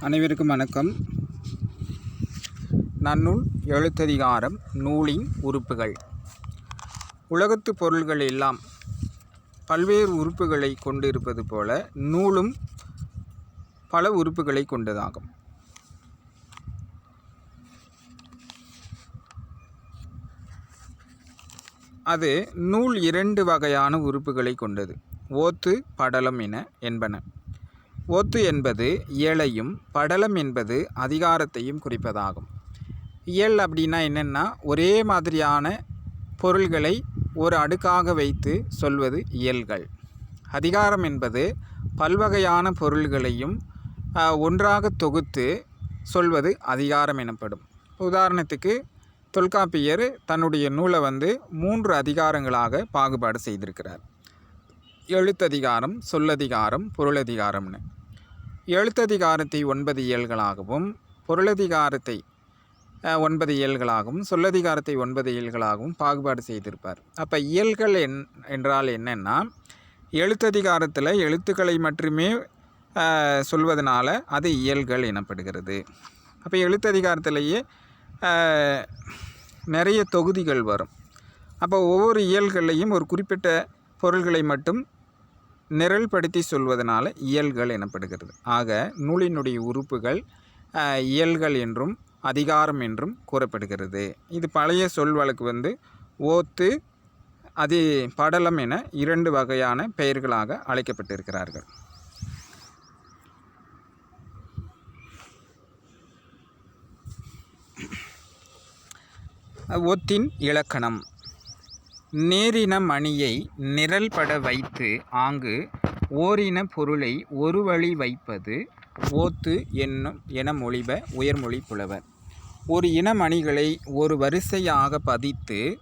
அனைவருக்கும் வணக்கம். நன்னூல் எழுத்ததிகாரம் நூலின் உறுப்புகள். உலகத்து பொருள்கள் எல்லாம் பல்வேறு உறுப்புகளை கொண்டிருப்பது போல நூலும் பல உறுப்புகளை கொண்டதாகும். அது நூல் இரண்டு வகையான உறுப்புகளை கொண்டது. ஓத்து படலம் என என்பன. ஓத்து என்பது இயலையும் படலம் என்பது அதிகாரத்தையும் குறிப்பதாகும். இயல் அப்படின்னா என்னென்னா ஒரே மாதிரியான பொருள்களை ஒரு அடுக்காக வைத்து சொல்வது இயல்கள். அதிகாரம் என்பது பல்வகையான பொருள்களையும் ஒன்றாக தொகுத்து சொல்வது அதிகாரம் எனப்படும். உதாரணத்துக்கு தொல்காப்பியர் தன்னுடைய நூலை வந்து மூன்று அதிகாரங்களாக பாகுபாடு செய்திருக்கிறார். எழுத்ததிகாரம் சொல்லதிகாரம் பொருளதிகாரம்னு. எழுத்ததிகாரத்தை ஒன்பது இயல்களாகவும் பொருளதிகாரத்தை ஒன்பது இயல்களாகவும் சொல்லதிகாரத்தை ஒன்பது இயல்களாகவும் பாகுபாடு செய்திருப்பார். அப்போ இயல்கள் என் என்றால் என்னென்னா எழுத்ததிகாரத்தில் எழுத்துக்களை மட்டுமே சொல்வதனால அது இயல்கள் எனப்படுகிறது. அப்போ எழுத்ததிகாரத்திலேயே நிறைய தொகுதிகள் வரும். அப்போ ஒவ்வொரு இயல்களையும் ஒரு குறிப்பிட்ட பொருள்களை மட்டும் நிரல்படுத்தி சொல்வதனால இயல்கள் எனப்படுகிறது. ஆக நூலினுடைய உறுப்புகள் இயல்கள் என்றும் அதிகாரம் என்றும் கூறப்படுகிறது. இது பழைய சொல் வழக்கு வந்து ஓத்து அது படலம் என இரண்டு வகையான பெயர்களாக அழைக்கப்பட்டிருக்கிறார்கள். ஒத்தின் இலக்கணம். நேரின மணியை நிரல்பட வைத்து ஆங்கு ஓரின பொருளை ஒரு வழி வைப்பது ஓத்து என்னும் என மொழிப உயர்மொழி புலவர். ஒரு இன மணிகளை ஒரு வரிசையாக பதித்து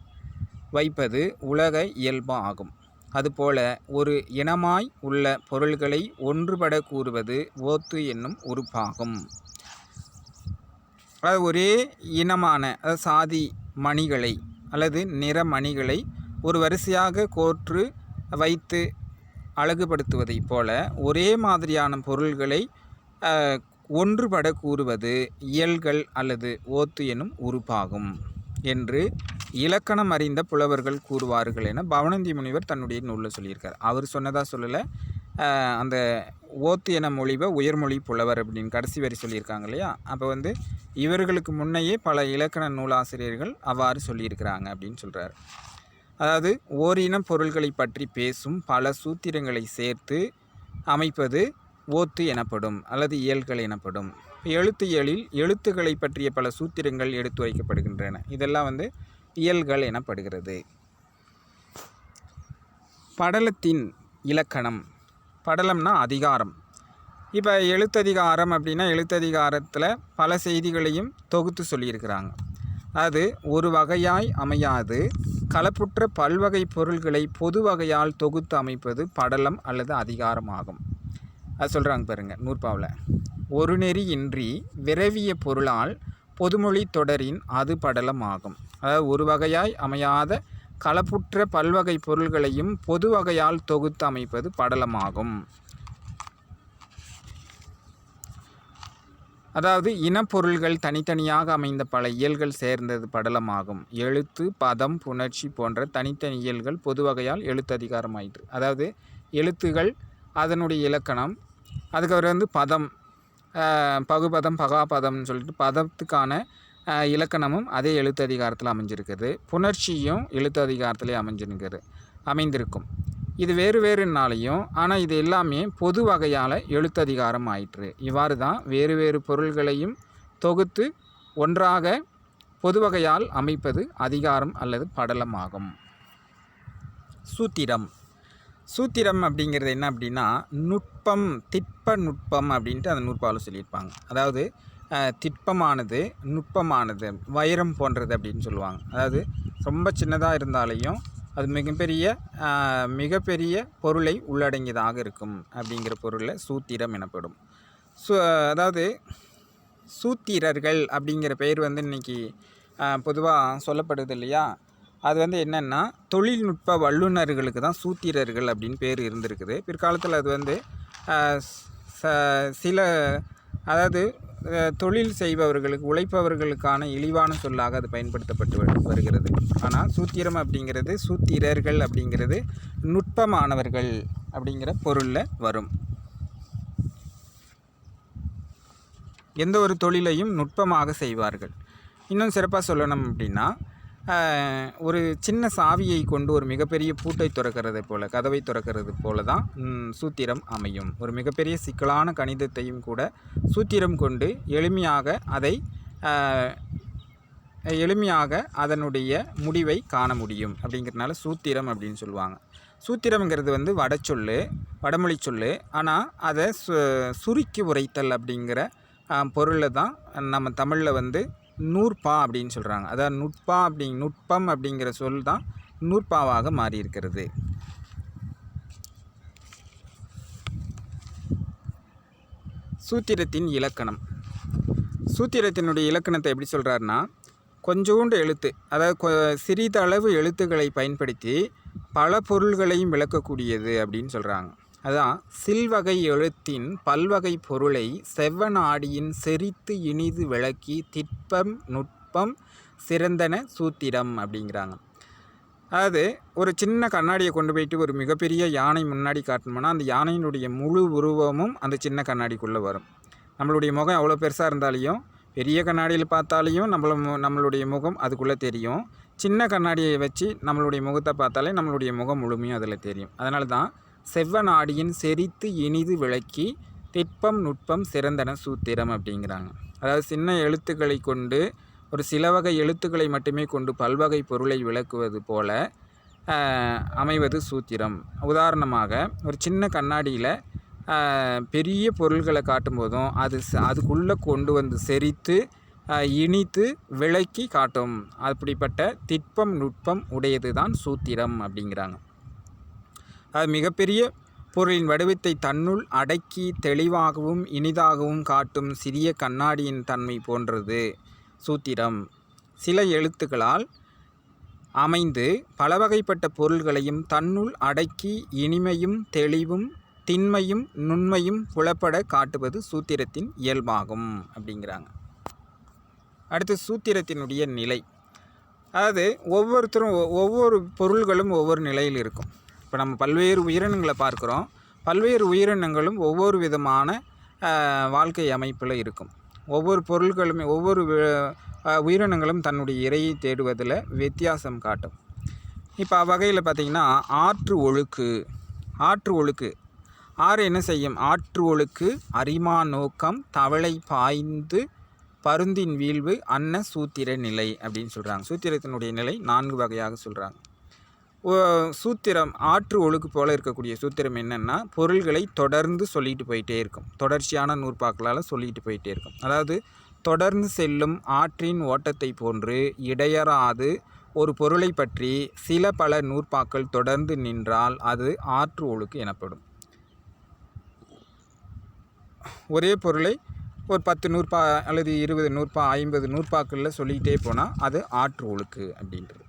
வைப்பது உலக இயல்பு ஆகும். அதுபோல ஒரு இனமாய் உள்ள பொருள்களை ஒன்றுபட கூறுவது ஓத்து என்னும் உறுப்பாகும். அது ஒரே இனமான அதாவது சாதி மணிகளை அல்லது நிற மணிகளை ஒரு வரிசையாக கோற்று வைத்து அழகுபடுத்துவதைப் போல ஒரே மாதிரியான பொருள்களை ஒன்றுபட கூறுவது இயல்கள் அல்லது ஓத்து எனும் உறுப்பாகும் என்று இலக்கணம் அறிந்த புலவர்கள் கூறுவார்கள் என பவனந்தி முனிவர் தன்னுடைய நூலில் சொல்லியிருக்கார். அவர் சொன்னதாக சொல்லலை. அந்த ஓத்து என மொழிவை உயர்மொழி புலவர் அப்படின்னு கடைசி வரி சொல்லியிருக்காங்க இல்லையா? அப்போ வந்து இவர்களுக்கு முன்னையே பல இலக்கண நூலாசிரியர்கள் அவ்வாறு சொல்லியிருக்கிறாங்க அப்படின்னு சொல்கிறார் அதாவது ஓரின பொருள்களை பற்றி பேசும் பல சூத்திரங்களை சேர்த்து அமைப்பது ஓத்து எனப்படும் அல்லது இயல்கள் எனப்படும். எழுத்து இயலில் எழுத்துக்களை பற்றிய பல சூத்திரங்கள் எடுத்து வைக்கப்படுகின்றன. இதெல்லாம் வந்து இயல்கள் எனப்படுகிறது. படலத்தின் இலக்கணம். படலம்னா அதிகாரம். இப்போ எழுத்ததிகாரம் அப்படின்னா எழுத்ததிகாரத்தில் பல செய்திகளையும் தொகுத்து சொல்லியிருக்கிறாங்க. அது ஒரு வகையாய் அமையாது. கலப்புற்ற பல்வகை பொருள்களை பொது வகையால் தொகுத்து அமைப்பது படலம் அல்லது அதிகாரம் ஆகும். அது சொல்கிறாங்க பாருங்க நூற்பாவில். ஒரு நெறி இன்றி விரவிய பொருளால் பொதுமொழி தொடரின் அது படலம் ஆகும். அதாவது ஒரு வகையாய் அமையாத கலப்புற்ற பல்வகை பொருள்களையும் பொது வகையால் தொகுத்து அமைப்பது படலமாகும் அதாவது இனப்பொருள்கள் தனித்தனியாக அமைந்த பல இயல்கள் சேர்ந்தது படலமாகும். எழுத்து பதம் புணர்ச்சி போன்ற தனித்தனி இயல்கள் பொது வகையால் எழுத்ததிகாரம் அதாவது எழுத்துகள் அதனுடைய இலக்கணம் அதுக்கப்புறம் வந்து பதம் பகுபதம் பகாபதம்னு சொல்லிட்டு பதத்துக்கான இலக்கணமும் அதே எழுத்து அதிகாரத்தில் அமைஞ்சிருக்குது. புணர்ச்சியும் எழுத்து அதிகாரத்திலே அமைஞ்சிருக்குது அமைந்திருக்கும். இது வேறு வேறுனாலையும் ஆனால் இது எல்லாமே பொது வகையால் எழுத்ததிகாரம் ஆயிற்று. இவ்வாறு தான் வேறு வேறு பொருள்களையும் தொகுத்து ஒன்றாக பொது வகையால் அமைப்பது அதிகாரம் அல்லது படலம் ஆகும் சூத்திரம். சூத்திரம் அப்படிங்கிறது என்ன அப்படின்னா நுட்பம் திட்ப நுட்பம் அப்படின்ட்டு அந்த நூற்பாவில் சொல்லியிருப்பாங்க. அதாவது திட்பமானது நுட்பமானது வைரம் போன்றது அப்படின்னு சொல்லுவாங்க. அதாவது ரொம்ப சின்னதாக இருந்தாலையும் அது மிகப்பெரிய மிகப்பெரிய பொருளை உள்ளடங்கியதாக இருக்கும் அப்படிங்கிற பொருளில் சூத்திரம் எனப்படும். சு அதாவது சூத்திரர்கள் அப்படிங்கிற பெயர் வந்து இன்றைக்கி பொதுவாக சொல்லப்படுது இல்லையா? அது வந்து என்னென்னா தொழில்நுட்ப வல்லுநர்களுக்கு தான் சூத்திரர்கள் அப்படின்னு பேர் இருந்திருக்குது. பிற்காலத்தில் அது வந்து ச- சில அதாவது தொழில் செய்பவர்களுக்கு உழைப்பவர்களுக்கான இழிவான சொல்லாக அது பயன்படுத்தப்பட்டு வருகிறது. ஆனால் சூத்திரம் அப்படிங்கிறது சூத்திரர்கள் அப்படிங்கிறது நுட்பமானவர்கள் அப்படிங்கிற பொருளில் வரும். எந்த ஒரு தொழிலையும் நுட்பமாக செய்வார்கள். இன்னும் சிறப்பாக சொல்லணும் அப்படின்னா ஒரு சின்ன சாவியை கொண்டு ஒரு மிகப்பெரிய பூட்டை திறக்கிறது போல கதவை திறக்கிறது போல தான் சூத்திரம் அமையும். ஒரு மிகப்பெரிய சிக்கலான கணிதத்தையும் கூட சூத்திரம் கொண்டு எளிமையாக அதை எளிமையாக அதனுடைய முடிவை காண முடியும். அப்படிங்கிறதுனால சூத்திரம் அப்படின்னு சொல்லுவாங்க. சூத்திரம்ங்கிறது வந்து வடச்சொல்லு வடமொழி சொல்லு. ஆனால் அதை சு சுருக்கி உரைத்தல் அப்படிங்கிற பொருளில் தான் நம்ம தமிழில் வந்து நூற்பா அப்படின்னு சொல்கிறாங்க அதாவது நுட்பா அப்படி நுட்பம் அப்படிங்கிற சொல் தான் நூற்பாவாக மாறியிருக்கிறது. சூத்திரத்தின் இலக்கணம். சூத்திரத்தினுடைய இலக்கணத்தை எப்படி சொல்கிறாருன்னா கொஞ்சோண்டு எழுத்து அதாவது சிறிதளவு எழுத்துக்களை பயன்படுத்தி பல பொருள்களையும் விளக்கக்கூடியது அப்படின்னு சொல்கிறாங்க அதான் சில்வகை எழுத்தின் பல்வகை பொருளை செவ்வனாடியின் செறித்து இனிது விளக்கி திட்பம் நுட்பம் சிறந்தன சூத்திரம் அப்படிங்கிறாங்க. அதாவது ஒரு சின்ன கண்ணாடியை கொண்டு போயிட்டு ஒரு மிகப்பெரிய யானை முன்னாடி காட்டணும்னா அந்த யானையினுடைய முழு உருவமும் அந்த சின்ன கண்ணாடிக்குள்ளே வரும். நம்மளுடைய முகம் எவ்வளோ பெருசாக இருந்தாலையும் பெரிய கண்ணாடியில் பார்த்தாலையும் நம்மள மு- நம்மளுடைய முகம் அதுக்குள்ளே தெரியும். சின்ன கண்ணாடியை வச்சு நம்மளுடைய முகத்தை பார்த்தாலே நம்மளுடைய முகம் முழுமையும் அதில் தெரியும். அதனால தான் செவ்வநாடியின் செறித்து இனிது விளக்கி திட்பம் நுட்பம் சிறந்தன சூத்திரம் அப்படிங்கிறாங்க. அதாவது சின்ன எழுத்துக்களை கொண்டு ஒரு சில வகை எழுத்துக்களை மட்டுமே கொண்டு பல்வகை பொருளை விளக்குவது போல அமைவது சூத்திரம். உதாரணமாக ஒரு சின்ன கண்ணாடியில் பெரிய பொருள்களை காட்டும்போதும் அது அதுக்குள்ளே கொண்டு வந்து செறித்து இனித்து விளக்கி காட்டும். அப்படிப்பட்ட திட்பம் நுட்பம் உடையது தான் சூத்திரம் அப்படிங்கிறாங்க. அது மிகப்பெரிய பொருளின் வடிவத்தை தன்னுள் அடக்கி தெளிவாகவும் இனிதாகவும் காட்டும் சிறிய கண்ணாடியின் தன்மை போன்றது. சூத்திரம். சில எழுத்துக்களால் அமைந்து பலவகைப்பட்ட பொருள்களையும் தன்னுள் அடக்கி இனிமையும் தெளிவும் திண்மையும் நுண்மையும் புலப்பட காட்டுவது சூத்திரத்தின் இயல்பாகும் அப்படிங்கிறாங்க. அடுத்து சூத்திரத்தினுடைய நிலை. அதாவது ஒவ்வொருத்தரும் ஒ- ஒவ்வொரு பொருள்களும் ஒவ்வொரு நிலையில் இருக்கும். இப்போ நம்ம பல்வேறு உயிரினங்களை பார்க்குறோம். பல்வேறு உயிரினங்களும் ஒவ்வொரு விதமான வாழ்க்கை அமைப்பில் இருக்கும். ஒவ்வொரு பொருள்களுமே ஒவ்வொரு உயிரினங்களும் தன்னுடைய இறையை தேடுவதில் வித்தியாசம் காட்டும். இப்போ அவ்வகையில் பார்த்திங்கன்னா ஆற்று ஒழுக்கு ஆற்று ஒழுக்கு. ஆறு என்ன செய்யும்? ஆற்று ஒழுக்கு அரிமா நோக்கம் தவளை பாய்ந்து பருந்தின் வீழ்வு அன்ன சூத்திர நிலை அப்படின்னு சொல்கிறாங்க சூத்திரத்தினுடைய நிலை நான்கு வகையாக சொல்கிறாங்க சூத்திரம் ஆற்று ஒழுக்கு போல் இருக்கக்கூடிய சூத்திரம் என்னென்னா பொருள்களை தொடர்ந்து சொல்லிட்டு போயிட்டே இருக்கும். தொடர்ச்சியான நூற்பாக்களால் சொல்லிட்டு போயிட்டே இருக்கும். அதாவது தொடர்ந்து செல்லும் ஆற்றின் ஓட்டத்தை போன்று இடையறாது ஒரு பொருளை பற்றி சில பல நூற்பாக்கள் தொடர்ந்து நின்றால் அது ஆற்று ஒழுக்கு எனப்படும். ஒரே பொருளை ஒரு பத்து நூற்பா அல்லது இருபது நூற்பா ஐம்பது நூற்பாக்களில் சொல்லிக்கிட்டே போனால் அது ஆற்று ஒழுக்கு அப்படின்றது.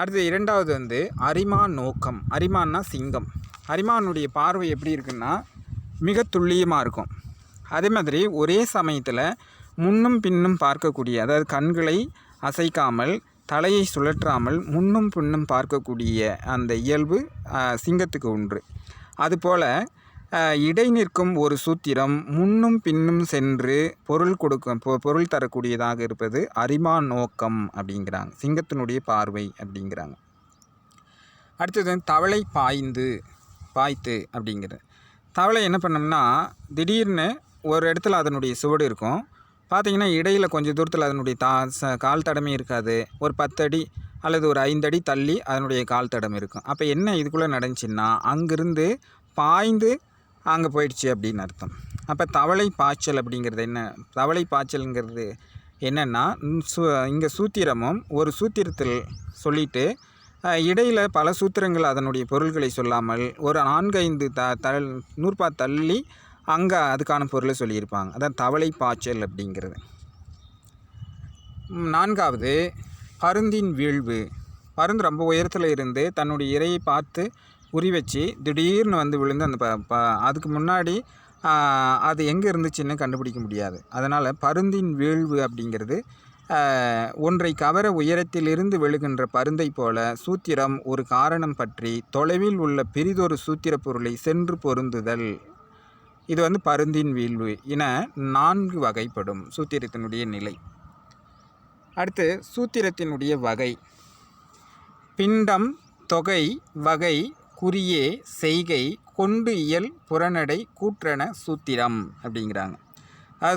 அடுத்து இரண்டாவது வந்து அரிமா நோக்கம். அரிமான்னா சிங்கம். அரிமானுடைய பார்வை எப்படி இருக்குன்னா மிக துல்லியமாக இருக்கும். அதே மாதிரி ஒரே சமயத்தில் முன்னும் பின்னும் பார்க்கக்கூடிய அதாவது கண்களை அசைக்காமல் தலையை சுழற்றாமல் முன்னும் பின்னும் பார்க்கக்கூடிய அந்த இயல்பு சிங்கத்துக்கு உண்டு. அதுபோல் இடைநிற்கும் இடை நிற்கும் ஒரு சூத்திரம் முன்னும் பின்னும் சென்று பொருள் கொடுக்கும் பொ- பொருள் தரக்கூடியதாக இருப்பது அரிமா நோக்கம் அப்படிங்கிறாங்க. சிங்கத்தினுடைய பார்வை அப்படிங்கிறாங்க. அடுத்தது தவளை பாய்ந்து பாய்த்து அப்படிங்கிறது. தவளை என்ன பண்ணோம்னா திடீர்னு ஒரு இடத்துல அதனுடைய சுவடு இருக்கும். பார்த்தீங்கன்னா இடையில் கொஞ்சம் தூரத்தில் அதனுடைய தா ச கால் தடமே இருக்காது. ஒரு பத்தடி அல்லது ஒரு ஐந்தடி தள்ளி அதனுடைய கால் தடம் இருக்கும். அப்போ என்ன இதுக்குள்ளே நடந்துச்சுன்னா அங்கிருந்து பாய்ந்து அங்கே போயிடுச்சு அப்படின்னு அர்த்தம். அப்போ தவளை பாய்ச்சல் அப்படிங்கிறது என்ன? தவளை பாய்ச்சல்ங்கிறது என்னென்னா இங்கே சூத்திரமும் ஒரு சூத்திரத்தில் சொல்லிட்டு இடையில் பல சூத்திரங்கள் அதனுடைய பொருள்களை சொல்லாமல் ஒரு நான்கைந்து த தள் நூற்பா தள்ளி அங்கே அதுக்கான பொருளை சொல்லியிருப்பாங்க. அதான் தவளை பாய்ச்சல் அப்படிங்கிறது. நான்காவது பருந்தின் வீழ்வு. பருந்து ரொம்ப உயரத்தில் இருந்து தன்னுடைய இரையை பார்த்து உரி வச்சு திடீர்னு வந்து விழுந்து அந்த ப ப அதுக்கு முன்னாடி அது எங்கே இருந்துச்சுன்னு கண்டுபிடிக்க முடியாது. அதனால் பருந்தின் வீழ்வு அப்படிங்கிறது ஒன்றை கவர உயரத்திலிருந்து விழுகின்ற பருந்தை போல சூத்திரம் ஒரு காரணம் பற்றி தொலைவில் உள்ள பிரிதொரு சூத்திர பொருளை சென்று பொருந்துதல். இது வந்து பருந்தின் வீழ்வு என நான்கு வகைப்படும் சூத்திரத்தினுடைய நிலை. அடுத்து சூத்திரத்தினுடைய வகை. பிண்டம் தொகை வகை குறியே செய்கை கொண்டு இயல் புறநடை கூற்றன சூத்திரம் அப்படிங்கிறாங்க.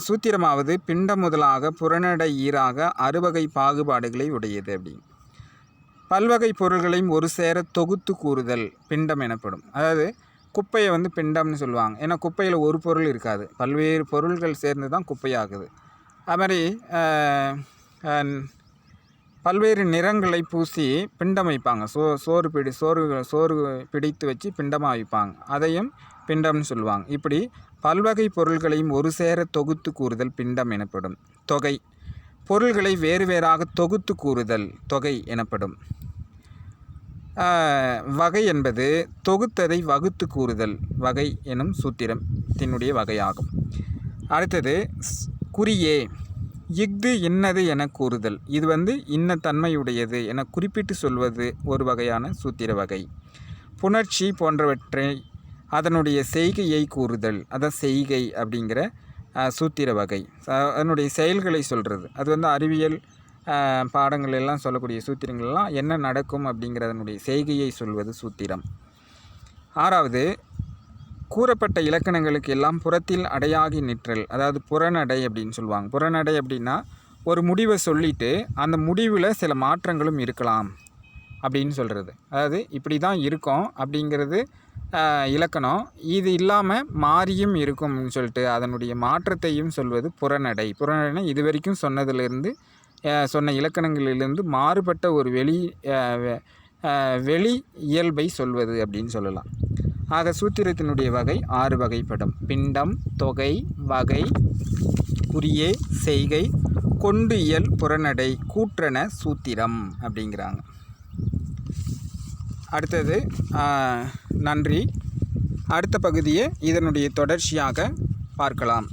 சூத்திரமாவது பிண்டம் முதலாக புறநடை ஈராக அறுவகை பாகுபாடுகளை உடையது அப்படிங்க பல்வகை பொருள்களையும் ஒரு சேர தொகுத்து கூறுதல் பிண்டம் எனப்படும். அதாவது குப்பையை வந்து பிண்டம்னு சொல்லுவாங்க. ஏன்னா குப்பையில் ஒரு பொருள் இருக்காது. பல்வேறு பொருள்கள் சேர்ந்து தான் குப்பையாகுது. அது மாதிரி பல்வேறு நிறங்களை பூசி பிண்டம் வைப்பாங்க சோ சோறு பிடி சோறு சோறு பிடித்து வச்சு பிண்டமாக வைப்பாங்க அதையும் பிண்டம்னு சொல்லுவாங்க. இப்படி பல்வகை பொருள்களையும் ஒரு சேர தொகுத்து கூறுதல் பிண்டம் எனப்படும். தொகை. பொருள்களை வேறு வேறாக தொகுத்து கூறுதல் தொகை எனப்படும். வகை என்பது தொகுத்ததை வகுத்து கூறுதல். வகை எனும் சூத்திரத்தினுடைய வகையாகும். அடுத்தது குறியே. இஃது இன்னது என கூறுதல். இது வந்து இன்ன தன்மையுடையது என குறிப்பிட்டு சொல்வது ஒரு வகையான சூத்திர வகை புணர்ச்சி போன்றவற்றை அதனுடைய செய்கையை கூறுதல். அதான் செய்கை அப்படிங்கிற சூத்திர வகை அதனுடைய செயல்களை சொல்கிறது அது வந்து அறிவியல் பாடங்கள் எல்லாம் சொல்லக்கூடிய சூத்திரங்கள் எல்லாம் என்ன நடக்கும் அப்படிங்கிறதனுடைய செய்கையை சொல்வது சூத்திரம். ஆறாவது கூறப்பட்ட இலக்கணங்களுக்கு எல்லாம் புறத்தில் அடையாகி நிற்றல் அதாவது புறநடை அப்படின்னு சொல்லுவாங்க. புறநடை அப்படின்னா ஒரு முடிவை சொல்லிட்டு அந்த முடிவில் சில மாற்றங்களும் இருக்கலாம் அப்படின்னு சொல்கிறது அதாவது இப்படி தான் இருக்கும் அப்படிங்கிறது இலக்கணம். இது இல்லாமல் மாறியும் இருக்கும்னு சொல்லிட்டு அதனுடைய மாற்றத்தையும் சொல்வது புறநடை. புறநடைனா இது வரைக்கும் சொன்னதிலிருந்து சொன்ன இலக்கணங்களிலிருந்து மாறுபட்ட ஒரு வெளி வெளி இயல்பை சொல்வது அப்படின்னு சொல்லலாம். ஆக சூத்திரத்தினுடைய வகை ஆறு வகைப்படும். பிண்டம் தொகை வகை குறியே செய்கை கொண்டு இயல் புறநடை கூற்றன சூத்திரம் அப்படிங்கிறாங்க. அடுத்தது நன்றி. அடுத்த பகுதியை இதனுடைய தொடர்ச்சியாக பார்க்கலாம்.